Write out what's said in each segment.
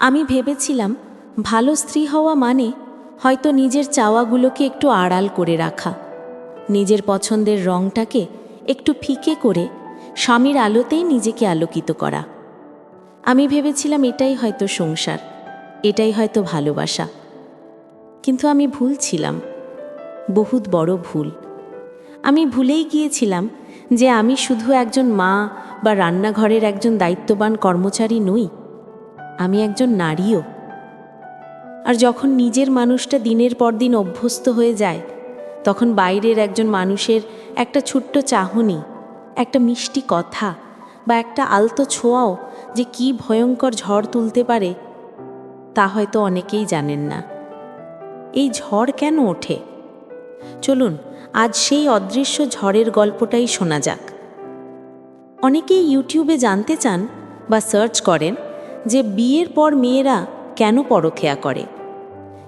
আমি ভেবেছিলাম, ভালো স্ত্রী হওয়া মানে হয়তো নিজের চাওয়াগুলোকে একটু আড়াল করে রাখা। নিজের পছন্দের রঙটাকে একটু ফিকে করে স্বামীর আলোতেই নিজেকে আলোকিত করা। আমি ভেবেছিলাম এটাই হয়তো সংসার, এটাই হয়তো ভালোবাসা। কিন্তু আমি ভুল ছিলাম, বহুত বড় ভুল। আমি ভুলেই গিয়েছিলাম যে আমি শুধু একজন মা বা রান্নাঘরের একজন দায়িত্ববান কর্মচারী নই আমি একজন নারীও। আর যখন নিজের মানুষটা দিনের পর দিন অভ্যস্ত হয়ে যায়, তখন বাইরের একজন মানুষের একটা ছোট্ট চাহনি, একটা মিষ্টি কথা বা একটা আলতো ছোঁয়াও যে কি ভয়ঙ্কর ঝড় তুলতে পারে, তা হয়তো অনেকেই জানেন না। এই ঝড় কেন ওঠে? চলুন, আজ সেই অদৃশ্য ঝড়ের গল্পটাই শোনা যাক। অনেকেই ইউটিউবে জানতে চান বা সার্চ করেন যে বিয়ের পর মেয়েরা কেন পরখেয়া করে?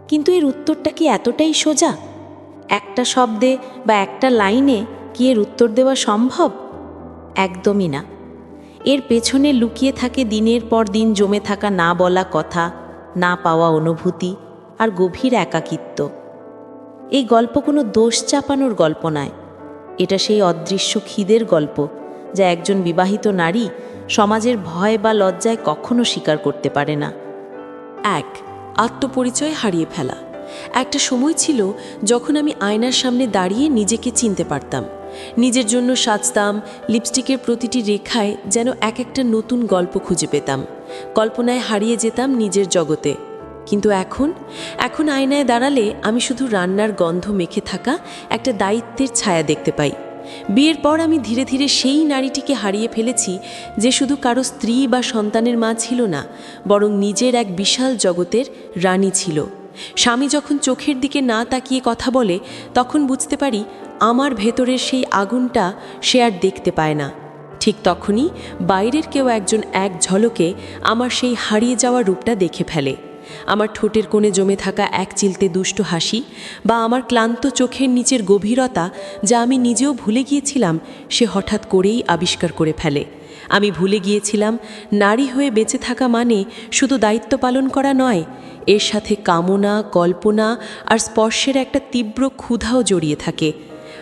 কিন্তু এর উত্তরটা কি এতটাই সোজা? একটা শব্দে বা একটা লাইনে কি এর উত্তর দেওয়া সম্ভব? একদমই না। এর পেছনে লুকিয়ে থাকে দিনের পর দিন জমে থাকা না বলা কথা, না পাওয়া অনুভূতি আর গভীর একাকিত্ব। এই গল্প কোনো দোষ চাপানোর গল্প নয়। এটা সেই অদৃশ্য খিদের গল্প যা একজন বিবাহিত নারী সমাজের ভয় বা লজ্জায় কখনো স্বীকার করতে পারে না। এক, আত্মপরিচয় হারিয়ে ফেলা। একটা সময় ছিল যখন আমি আয়নার সামনে দাঁড়িয়ে নিজেকে চিনতে পারতাম। নিজের জন্য সাজতাম, লিপস্টিকের প্রতিটি রেখায় যেন এক একটা নতুন গল্প খুঁজে পেতাম। কল্পনায় হারিয়ে যেতাম নিজের জগতে। কিন্তু এখন? এখন আয়নায় দাঁড়ালে আমি শুধু রান্নার গন্ধ মেখে থাকা একটা দায়িত্বের ছায়া দেখতে পাই। বিয়ের পর আমি ধীরে ধীরে সেই নারীটিকে হারিয়ে ফেলেছি যে শুধু কারও স্ত্রী বা সন্তানের মা ছিল না, বরং নিজের এক বিশাল জগতের রানী ছিল। স্বামী যখন চোখের দিকে না তাকিয়ে কথা বলে, তখন বুঝতে পারি আমার ভেতরের সেই আগুনটা সে আর দেখতে পায় না। ঠিক তখনই বাইরের কেউ একজন এক ঝলকে আমার সেই হারিয়ে যাওয়া রূপটা দেখে ফেলে। আমার ঠোঁটের কোণে জমে থাকা এক চিলতে দুষ্ট হাসি বা আমার ক্লান্ত চোখের নিচের গভীরতা যা আমি নিজেও ভুলে গিয়েছিলাম, সে হঠাৎ করেই আবিষ্কার করে ফেলে। আমি ভুলে গিয়েছিলাম, নারী হয়ে বেঁচে থাকা মানে শুধু দায়িত্ব পালন করা নয়, এর সাথে কামনা, কল্পনা আর স্পর্শের একটা তীব্র ক্ষুধাও জড়িয়ে থাকে।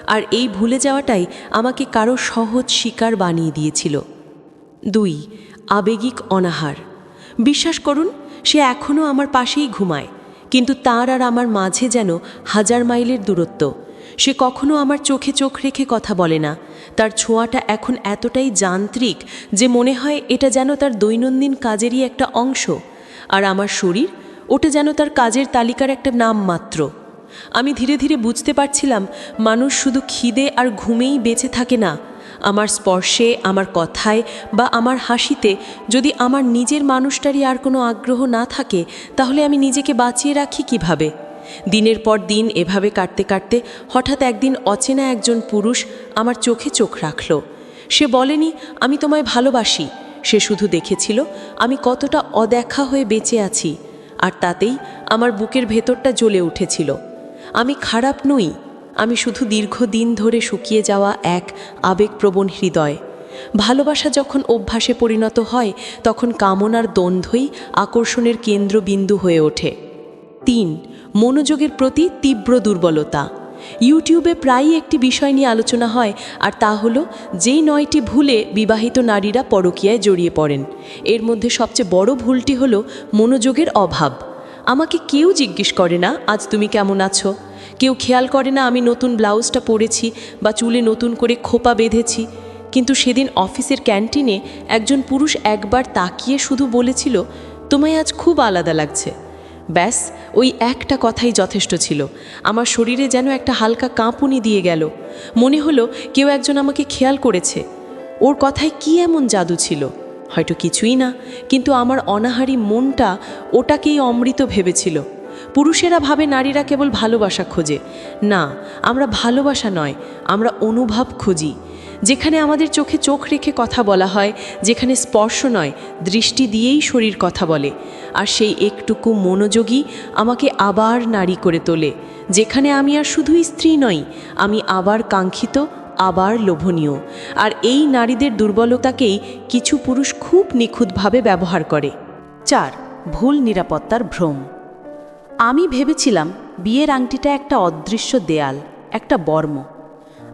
আর এই ভুলে যাওয়াটাই আমাকে কারও সহজ শিকার বানিয়ে দিয়েছিল। দুই, আবেগিক অনাহার। বিশ্বাস করুন সে এখনও আমার পাশেই ঘুমায়, কিন্তু তার আর আমার মাঝে যেন হাজার মাইলের দূরত্ব। সে কখনো আমার চোখে চোখ রেখে কথা বলে না। তার ছোঁয়াটা এখন এতটাই যান্ত্রিক যে মনে হয় এটা যেন তার দৈনন্দিন কাজেরই একটা অংশ। আর আমার শরীর, ওটা যেন তার কাজের তালিকার একটা নাম মাত্র। আমি ধীরে ধীরে বুঝতে পারছিলাম, মানুষ শুধু খিদে আর ঘুমেই বেঁচে থাকে না। আমার স্পর্শে, আমার কথায় বা আমার হাসিতে যদি আমার নিজের মানুষটারই আর কোনো আগ্রহ না থাকে, তাহলে আমি নিজেকে বাঁচিয়ে রাখি কীভাবে? দিনের পর দিন এভাবে কাটতে কাটতে হঠাৎ একদিন অচেনা একজন পুরুষ আমার চোখে চোখ রাখল। সে বলেনি, আমি তোমায় ভালোবাসি। সে শুধু দেখেছিল, আমি কতটা অদেখা হয়ে বেঁচে আছি। আর তাতেই আমার বুকের ভেতরটা জ্বলে উঠেছিল। আমি খারাপ নই। আমি শুধু দীর্ঘদিন ধরে শুকিয়ে যাওয়া এক আবেগপ্রবণ হৃদয়। ভালোবাসা যখন অভ্যাসে পরিণত হয়, তখন কামনার দ্বন্দ্বই আকর্ষণের কেন্দ্রবিন্দু হয়ে ওঠে। তিন, মনোযোগের প্রতি তীব্র দুর্বলতা। ইউটিউবে প্রায়ই একটি বিষয় নিয়ে আলোচনা হয়, আর তা হলো যেই নয়টি ভুলে বিবাহিত নারীরা পরকীয়ায় জড়িয়ে পড়েন। এর মধ্যে সবচেয়ে বড় ভুলটি হলো মনোযোগের অভাব। আমাকে কেউ জিজ্ঞেস করে না, আজ তুমি কেমন আছো? কেউ খেয়াল করে না আমি নতুন ব্লাউজটা পরেছি বা চুলে নতুন করে খোপা বেঁধেছি। কিন্তু সেদিন অফিসের ক্যান্টিনে একজন পুরুষ একবার তাকিয়ে শুধু বলেছিল, তোমায় আজ খুব আলাদা লাগছে। ব্যাস, ওই একটা কথাই যথেষ্ট ছিল। আমার শরীরে যেন একটা হালকা কাঁপুনি দিয়ে গেল। মনে হলো কেউ একজন আমাকে খেয়াল করেছে। ওর কথায় কি এমন জাদু ছিল? হয়তো কিছুই না, কিন্তু আমার অনাহারি মনটা ওটাকেই অমৃত ভেবেছিল। পুরুষেরা ভাবে নারীরা কেবল ভালোবাসা খোঁজে। না, আমরা ভালোবাসা নয়, আমরা অনুভব খুঁজি। যেখানে আমাদের চোখে চোখ রেখে কথা বলা হয়, যেখানে স্পর্শ নয়, দৃষ্টি দিয়েই শরীর কথা বলে। আর সেই একটুকু মনোযোগী আমাকে আবার নারী করে তোলে, যেখানে আমি আর শুধুই স্ত্রী নই, আমি আবার কাঙ্ক্ষিত, আবার লোভনীয়। আর এই নারীদের দুর্বলতাকেই কিছু পুরুষ খুব নিখুঁতভাবে ব্যবহার করে। চার, ভুল নিরাপত্তার ভ্রম। আমি ভেবেছিলাম বিয়ের আংটিটা একটা অদৃশ্য দেয়াল, একটা বর্ম।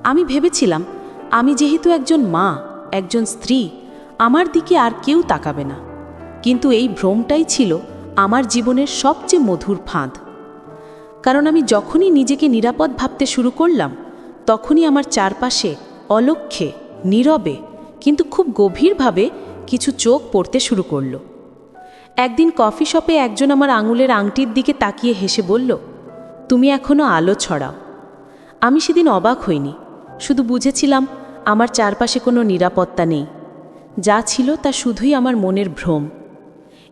আমি ভেবেছিলাম, আমি যেহেতু একজন মা, একজন স্ত্রী, আমার দিকে আর কেউ তাকাবে না। কিন্তু এই ভ্রমটাই ছিল আমার জীবনের সবচেয়ে মধুর ফাঁদ। কারণ আমি যখনই নিজেকে নিরাপদ ভাবতে শুরু করলাম, তখনই আমার চারপাশে অলক্ষ্যে নীরবে, কিন্তু খুব গভীরভাবে কিছু চোখ পড়তে শুরু করল। একদিন কফি শপে একজন আমার আঙুলের আংটির দিকে তাকিয়ে হেসে বলল, তুমি এখনও আলো ছড়াও। আমি সেদিন অবাক হইনি। শুধু বুঝেছিলাম আমার চারপাশে কোনো নিরাপত্তা নেই। যা ছিল তা শুধুই আমার মনের ভ্রম।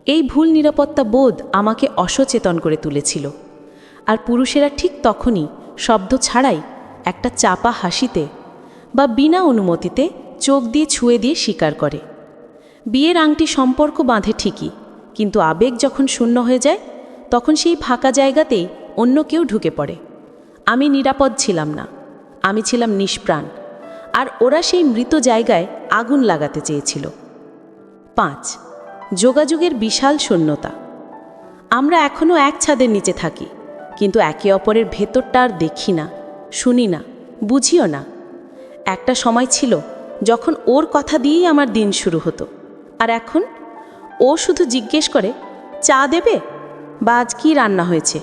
এই ভুল নিরাপত্তা বোধ আমাকে অসচেতন করে তুলেছিল। আর পুরুষেরা ঠিক তখনই শব্দ ছাড়াই একটা চাপা হাসিতে বা বিনা অনুমতিতে চোখ দিয়ে ছুঁয়ে দিয়ে স্বীকার করে। বিয়ের আংটি সম্পর্ক বাঁধে ঠিকই কিন্তু আবেগ যখন শূন্য হয়ে যায়, তখন সেই ফাঁকা জায়গাতেই অন্য কেউ ঢুকে পড়ে। আমি নিরাপদ ছিলাম না। আমি ছিলাম নিষ্প্রাণ। আর ওরা সেই মৃত জায়গায় আগুন লাগাতে চেয়েছিল। পাঁচ, যোগাযোগের বিশাল শূন্যতা। আমরা এখনও এক ছাদের নিচে থাকি, কিন্তু একে অপরের ভেতরটা আর দেখি না, শুনি না, বুঝিও না। একটা সময় ছিল যখন ওর কথা দিয়েই আমার দিন শুরু হতো। আর এখন ও শুধু জিজ্ঞেস করে, চা দেবে? বা আজ কী রান্না হয়েছে?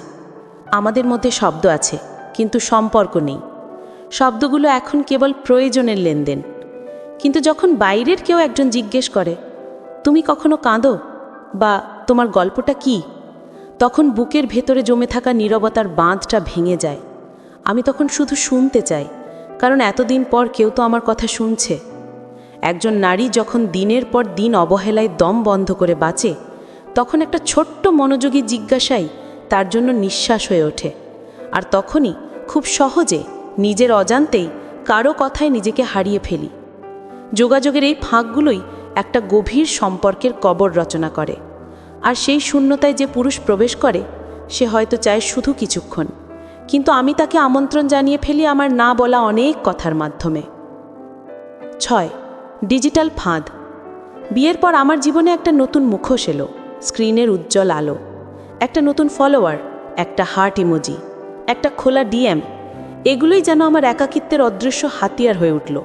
আমাদের মধ্যে শব্দ আছে, কিন্তু সম্পর্ক নেই। শব্দগুলো এখন কেবল প্রয়োজনের লেনদেন। কিন্তু যখন বাইরের কেউ একজন জিজ্ঞেস করে, তুমি কখনো কাঁদো? বা তোমার গল্পটা কি? তখন বুকের ভেতরে জমে থাকা নীরবতার বাঁধটা ভেঙে যায়। আমি তখন শুধু শুনতে চাই, কারণ এতদিন পর কেউ তো আমার কথা শুনছে। একজন নারী যখন দিনের পর দিন অবহেলায় দম বন্ধ করে বাঁচে, তখন একটা ছোট্ট মনোযোগী জিজ্ঞাসাই তার জন্য নিঃশ্বাস হয়ে ওঠে। আর তখনই খুব সহজে নিজের অজান্তেই কারও কথায় নিজেকে হারিয়ে ফেলি। যোগাযোগের এই ফাঁকগুলোই একটা গভীর সম্পর্কের কবর রচনা করে। আর সেই শূন্যতায় যে পুরুষ প্রবেশ করে, সে হয়তো চায় শুধু কিছুক্ষণ। কিন্তু আমি তাকে আমন্ত্রণ জানিয়ে ফেলি আমার না বলা অনেক কথার মাধ্যমে। ছয় ডিজিটাল ফাঁদ। বিয়ের পর আমার জীবনে একটা নতুন মুখোশ এলো, স্ক্রিনের উজ্জ্বল আলো। একটা নতুন ফলোয়ার একটা হার্ট ইমোজি একটা খোলা ডিএম এগুলোই যেন আমার একাকিত্বের অদৃশ্য হাতিয়ার হয়ে উঠল।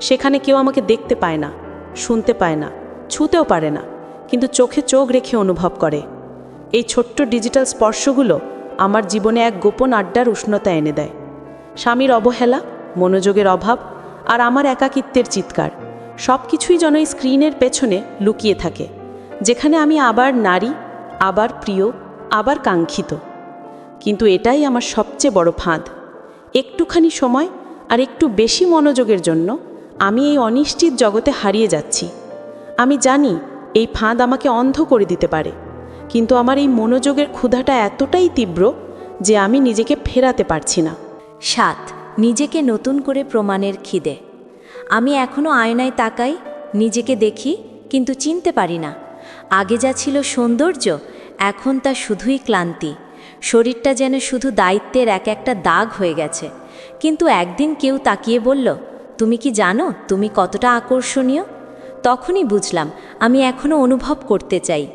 সেখানে কেউ আমাকে দেখতে পায় না, শুনতে পায় না, ছুঁতেও পারে না, কিন্তু চোখে চোখ রেখে অনুভব করে। এই ছোট্ট ডিজিটাল স্পর্শগুলো আমার জীবনে এক গোপন আড্ডার উষ্ণতা এনে দেয়। স্বামীর অবহেলা, মনোযোগের অভাব আর আমার একাকিত্বের চিৎকার। সব কিছুই যেন এই স্ক্রিনের পেছনে লুকিয়ে থাকে, যেখানে আমি আবার নারী, আবার প্রিয়, আবার কাঙ্ক্ষিত। কিন্তু এটাই আমার সবচেয়ে বড় ফাঁদ। একটুখানি সময় আর একটু বেশি মনোযোগের জন্য আমি এই অনিশ্চিত জগতে হারিয়ে যাচ্ছি। আমি জানি এই ফাঁদ আমাকে অন্ধ করে দিতে পারে, কিন্তু আমার এই মনোযোগের ক্ষুধাটা এতটাই তীব্র যে আমি নিজেকে ফেরাতে পারছি না। সাত, নিজেকে নতুন করে প্রমাণের খিদে। আমি এখনও আয়নায় তাকাই, নিজেকে দেখি, কিন্তু চিনতে পারি না। আগে যা ছিল সৌন্দর্য, এখন তা শুধুই ক্লান্তি। শরীরটা যেন শুধু দায়িত্বের এক একটা দাগ হয়ে গেছে। কিন্তু একদিন কেউ তাকিয়ে বলল, তুমি কি জানো, তুমি কতটা আকর্ষণীয়? তখনই বুঝলাম, আমি এখনও অনুভব করতে চাই।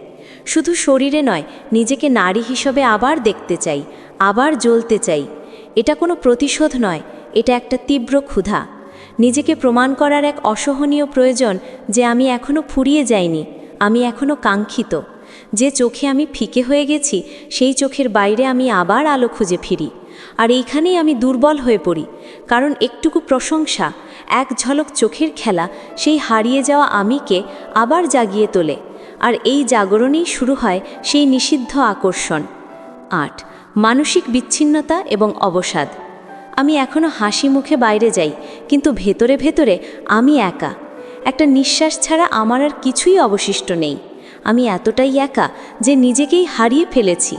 শুধু শরীরে নয়, নিজেকে নারী হিসেবে আবার দেখতে চাই, আবার জ্বলতে চাই। এটা কোনো প্রতিশোধ নয়, এটা একটা তীব্র ক্ষুধা। নিজেকে প্রমাণ করার এক অসহনীয় প্রয়োজন যে আমি এখনও ফুরিয়ে যাইনি, আমি এখনও কাঙ্ক্ষিত। যে চোখে আমি ফিকে হয়ে গেছি, সেই চোখের বাইরে আমি আবার আলো খুঁজে ফিরি। আর এইখানেই আমি দুর্বল হয়ে পড়ি, কারণ একটুকু প্রশংসা, এক ঝলক চোখের খেলা, সেই হারিয়ে যাওয়া আমিকে আবার জাগিয়ে তোলে। আর এই জাগরণেই শুরু হয় সেই নিষিদ্ধ আকর্ষণ। আট, মানসিক বিচ্ছিন্নতা এবং অবসাদ। আমি এখনও হাসি মুখে বাইরে যাই, কিন্তু ভেতরে ভেতরে আমি একা। একটা নিঃশ্বাস ছাড়া আমার আর কিছুই অবশিষ্ট নেই। আমি এতটাই একা যে নিজেকেই হারিয়ে ফেলেছি।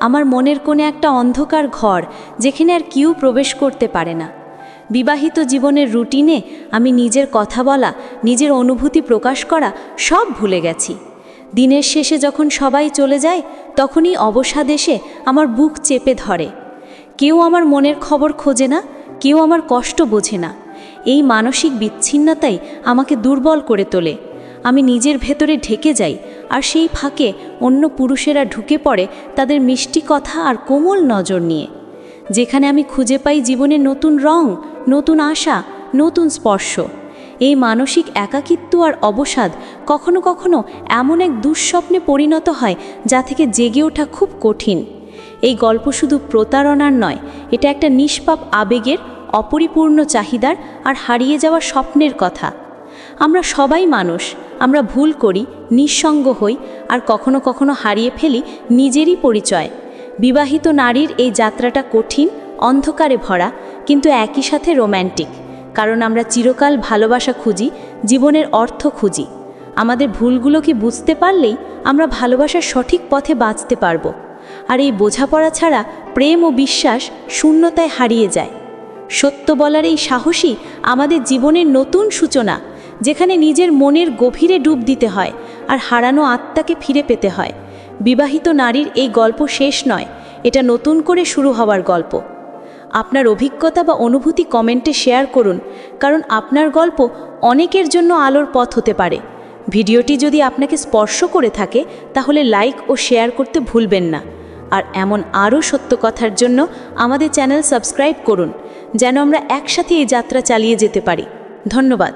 আমার মনের কোণে একটা অন্ধকার ঘর, যেখানে আর কেউ প্রবেশ করতে পারে না। বিবাহিত জীবনের রুটিনে আমি নিজের কথা বলা, নিজের অনুভূতি প্রকাশ করা সব ভুলে গেছি। দিনের শেষে যখন সবাই চলে যায়, তখনই অবসাদ এসে আমার বুক চেপে ধরে। কেউ আমার মনের খবর খোঁজে না, কেউ আমার কষ্ট বোঝে না। এই মানসিক বিচ্ছিন্নতাই আমাকে দুর্বল করে তোলে। আমি নিজের ভেতরে ঢেকে যাই, আর সেই ফাঁকে অন্য পুরুষেরা ঢুকে পড়ে তাদের মিষ্টি কথা আর কোমল নজর নিয়ে। যেখানে আমি খুঁজে পাই জীবনে নতুন রং, নতুন আশা, নতুন স্পর্শ। এই মানসিক একাকিত্ব আর অবসাদ কখনো কখনো এমন এক দুঃস্বপ্নে পরিণত হয় যা থেকে জেগে ওঠা খুব কঠিন। এই গল্প শুধু প্রতারণার নয়, এটা একটা নিষ্পাপ আবেগের অপরিপূর্ণ চাহিদার আর হারিয়ে যাওয়া স্বপ্নের কথা। আমরা সবাই মানুষ, আমরা ভুল করি, নিঃসঙ্গ হই আর কখনো কখনো হারিয়ে ফেলি নিজেরই পরিচয়। বিবাহিত নারীর এই যাত্রাটা কঠিন, অন্ধকারে ভরা, কিন্তু একই সাথে রোম্যান্টিক, কারণ আমরা চিরকাল ভালোবাসা খুঁজি, জীবনের অর্থ খুঁজি। আমাদের ভুলগুলোকে বুঝতে পারলেই আমরা ভালোবাসার সঠিক পথে বাঁচতে পারব? আর এই বোঝাপড়া ছাড়া প্রেম ও বিশ্বাস শূন্যতায় হারিয়ে যায়। সত্য বলার এই সাহসী আমাদের জীবনের নতুন সূচনা, যেখানে নিজের মনের গভীরে ডুব দিতে হয় আর হারানো আত্মাকে ফিরে পেতে হয়। বিবাহিত নারীর এই গল্প শেষ নয়, এটা নতুন করে শুরু হওয়ার গল্প। আপনার অভিজ্ঞতা বা অনুভূতি কমেন্টে শেয়ার করুন, কারণ আপনার গল্প অনেকের জন্য আলোর পথ হতে পারে। ভিডিওটি যদি আপনাকে স্পর্শ করে থাকে, তাহলে লাইক ও শেয়ার করতে ভুলবেন না। আর এমন আরও সত্য কথার জন্য আমাদের চ্যানেল সাবস্ক্রাইব করুন, যেন আমরা একসাথে এই যাত্রা চালিয়ে যেতে পারি। ধন্যবাদ।